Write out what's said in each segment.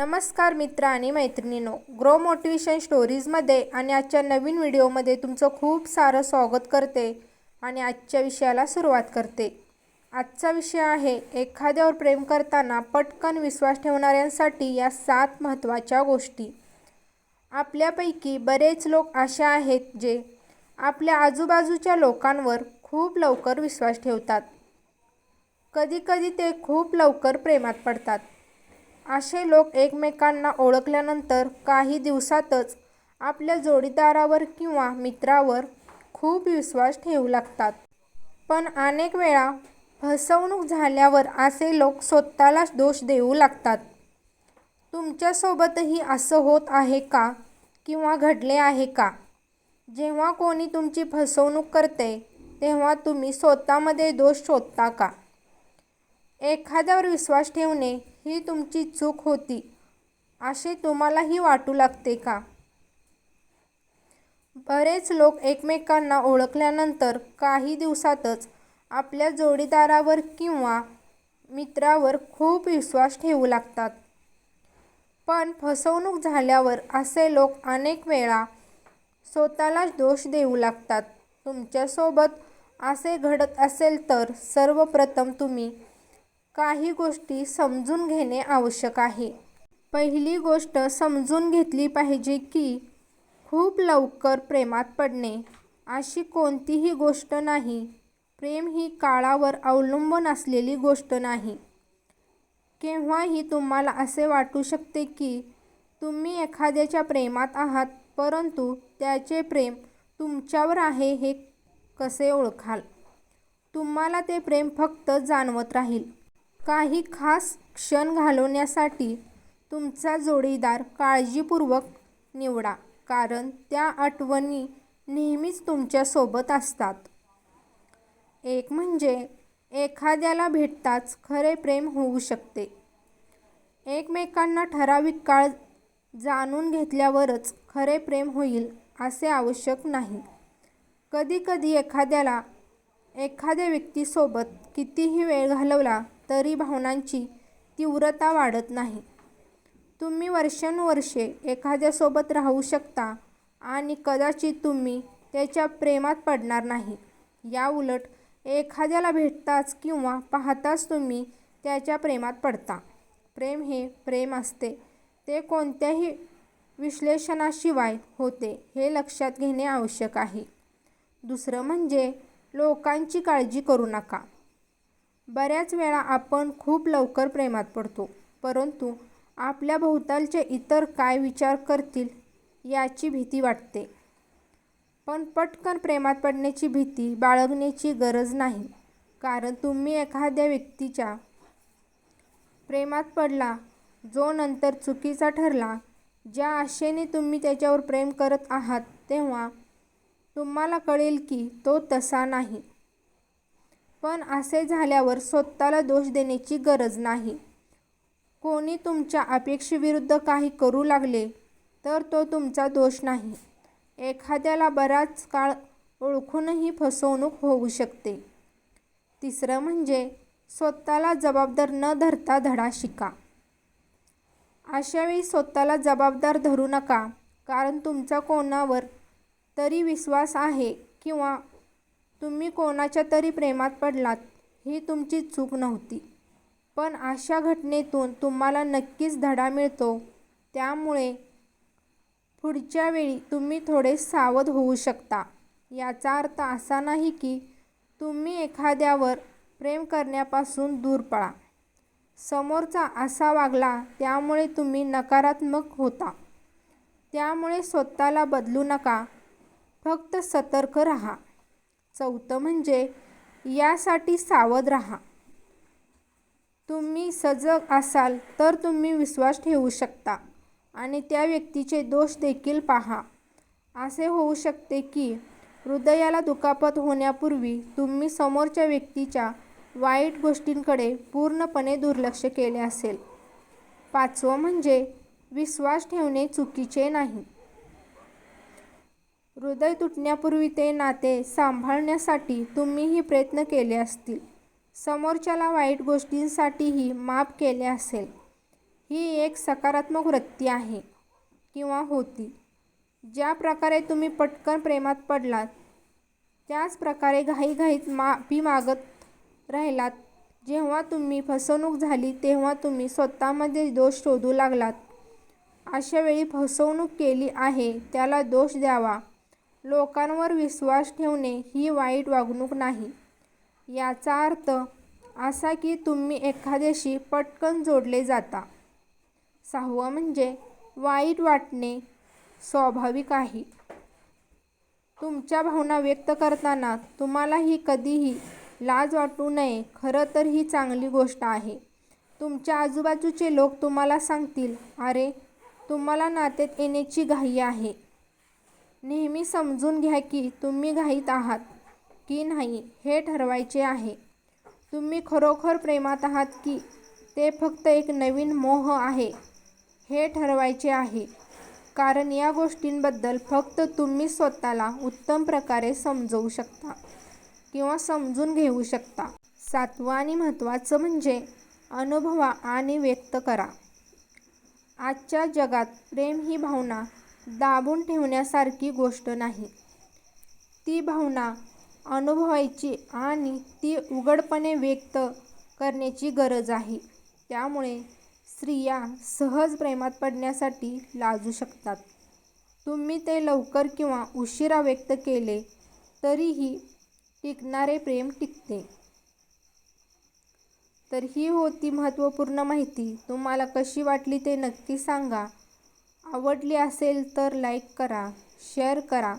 नमस्कार मित्र आणि मैत्रिणींनो ग्रो मोटिवेशन स्टोरीजमध्ये आणि आजच्या नवीन व्हिडिओमध्ये तुमचं खूप सारं स्वागत करते आणि आजच्या विषयाला सुरुवात करते. आजचा विषय आहे एखाद्यावर प्रेम करताना पटकन विश्वास ठेवणाऱ्यांसाठी या सात महत्त्वाच्या गोष्टी. आपल्यापैकी बरेच लोक असे आहेत जे आपल्या आजूबाजूच्या लोकांवर खूप लवकर विश्वास ठेवतात. कधीकधी ते खूप लवकर प्रेमात पडतात. असे लोक एकमेकांना ओळखल्यानंतर काही दिवसातच आपल्या जोडीदारावर किंवा मित्रावर खूप विश्वास ठेवू लागतात. पण अनेक वेळा फसवणूक झाल्यावर असे लोक स्वतःलाच दोष देऊ लागतात. तुमच्यासोबतही असं होत आहे का? किंवा घडले आहे का? जेव्हा कोणी तुमची फसवणूक करते तेव्हा तुम्ही स्वतःमध्ये दोष शोधता का? एखाद्यावर विश्वास ठेवणे ही तुमची चूक होती. असे तुम्हालाही वाटू लागते का? बरेच लोक एकमेकांना ओळखल्यानंतर काही दिवसातच आपल्या जोडीदारावर किंवा मित्रावर खूप विश्वास ठेवू लागतात. पण फसवणूक झाल्यावर असे लोक अनेक वेळा स्वतःलाच दोष देऊ लागतात. तुमच्यासोबत असे घडत असेल तर सर्वप्रथम तुम्ही काही गोष्टी समजून घेणे आवश्यक आहे. पहिली गोष्ट समजून घेतली पाहिजे की खूप लवकर प्रेमात पडणे. अशी कोणतीही गोष्ट नाही. प्रेम ही काळावर अवलंबून असलेली गोष्ट नाही. केव्हाही तुम्हाला असे वाटू शकते की तुम्ही एखाद्याच्या प्रेमात आहात परंतु त्याचे प्रेम तुमच्यावर आहे हे कसे ओळखाल? तुम्हाला ते प्रेम फक्त जाणवत राहील. काही खास क्षण घालवण्यासाठी तुमचा जोडीदार काळजीपूर्वक निवडा कारण त्या आठवणी नेहमीच तुमच्यासोबत असतात. एक म्हणजे एखाद्याला भेटताच खरे प्रेम होऊ शकते. एकमेकांना ठराविक काळ जाणून घेतल्यावरच खरे प्रेम होईल असे आवश्यक नाही. कधीकधी एखाद्याला एखाद्या व्यक्तीसोबत कितीही वेळ घालवला तरी भावनांची तीव्रता वाढत नाही. तुम्ही वर्षानुवर्षे एखाद्यासोबत राहू शकता आणि कदाचित तुम्ही त्याच्या प्रेमात पडणार नाही. याउलट एखाद्याला भेटताच किंवा पाहताच तुम्ही त्याच्या प्रेमात पडता. प्रेम हे प्रेम असते. ते कोणत्याही विश्लेषणाशिवाय होते हे लक्षात घेणे आवश्यक आहे. दुसरं म्हणजे लोकांची काळजी करू नका. बऱ्याच वेळा आपण खूप लवकर प्रेमात पडतो परंतु आपल्या भोवतालचे इतर काय विचार करतील याची भीती वाटते. पण पटकन प्रेमात पडण्याची भीती बाळगण्याची गरज नाही कारण तुम्ही एखाद्या व्यक्तीच्या प्रेमात पडला जो नंतर चुकीचा ठरला ज्या आशेने तुम्ही त्याच्यावर प्रेम करत आहात तेव्हा तुम्हाला कळेल की तो तसा नाही. पण असे झाल्यावर स्वतःला दोष देण्याची गरज नाही. कोणी तुमच्या अपेक्षेविरुद्ध काही करू लागले तर तो तुमचा दोष नाही. एखाद्याला बराच काळ ओळखूनही फसवणूक होऊ शकते. तिसरं म्हणजे स्वतःला जबाबदार न धरता धडा शिका. अशावेळी स्वतःला जबाबदार धरू नका कारण तुमचा कोणावर तरी विश्वास आहे किंवा तुम्ही कोणाच्या तरी प्रेमात पडलात ही तुमची चूक नव्हती. पण अशा घटनेतून तुम्हाला नक्कीच धडा मिळतो. त्यामुळे पुढच्या वेळी तुम्ही थोडे सावध होऊ शकता. याचा अर्थ असा नाही की तुम्ही एखाद्यावर प्रेम करण्यापासून दूर पळा. समोरचा असा वागला त्यामुळे तुम्ही नकारात्मक होता. त्यामुळे स्वतःला बदलू नका. फक्त सतर्क राहा. चौथं म्हणजे यासाठी सावध राहा. तुम्ही सजग असाल तर तुम्ही विश्वास ठेवू शकता आणि त्या व्यक्तीचे दोष देखील पहा. असे होऊ शकते की हृदयाला दुखापत होण्यापूर्वी तुम्ही समोरच्या व्यक्तीच्या वाईट गोष्टींकडे पूर्णपणे दुर्लक्ष केले असेल. पाचवं म्हणजे विश्वास ठेवणे चुकीचे नाही. हृदय तुटण्यापूर्वी ते नाते सांभाळण्यासाठी तुम्हीही प्रयत्न केले असतील. समोरच्याला वाईट गोष्टींसाठीही माफ केले असेल. ही एक सकारात्मक वृत्ती आहे किंवा होती. ज्या प्रकारे तुम्ही पटकन प्रेमात पडलात त्याच प्रकारे घाईघाईत माफी मागत राहिलात. जेव्हा तुम्ही फसवणूक झाली तेव्हा तुम्ही स्वतःमध्ये दोष शोधू लागलात. अशा वेळी फसवणूक केली आहे त्याला दोष द्यावा. लोकांवर विश्वास ठेवणे ही वाईट वागणूक नाही. याचा अर्थ असा की तुम्ही एखाद्याशी पटकन जोडले जाता. सहावं म्हणजे वाईट वाटणे स्वाभाविक आहे. तुमच्या भावना व्यक्त करताना तुम्हालाही कधीही लाज वाटू नये खरं तर ही चांगली गोष्ट आहे. तुमच्या आजूबाजूचे लोक तुम्हाला सांगतील अरे तुम्हाला नात्यात येण्याची घाई आहे. नेहमी समजून घ्या की तुम्ही घाईत आहात की नाही हे ठरवायचे आहे. तुम्ही खरोखर प्रेमात आहात की ते फक्त एक नवीन मोह आहे हे ठरवायचे आहे. कारण या गोष्टींबद्दल फक्त तुम्ही स्वतःला उत्तम प्रकारे समजवू शकता किंवा समजून घेऊ शकता. सातवं आणि महत्त्वाचं म्हणजे अनुभवा आणि व्यक्त करा. आजच्या जगात प्रेम ही भावना दाबून ठेवण्यासारखी गोष्ट नाही. ती भावना अनुभवायची आणि ती उघडपणे व्यक्त करण्याची गरज आहे. त्यामुळे स्त्रिया सहज प्रेमात पडण्यासाठी लाजू शकतात. तुम्ही ते लवकर किंवा उशिरा व्यक्त केले तरीही टिकणारे प्रेम टिकते. तर ही होती महत्त्वपूर्ण माहिती. तुम्हाला कशी वाटली ते नक्की सांगा. आवडली असेल तर लाईक करा शेअर करा.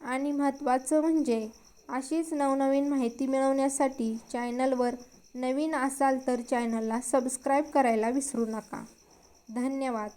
आणि महत्त्वाचं म्हणजे अशीच नवनवीन माहिती मिळवण्यासाठी चॅनलवर नवीन असाल तर चॅनलला सबस्क्राईब करायला विसरू नका. धन्यवाद.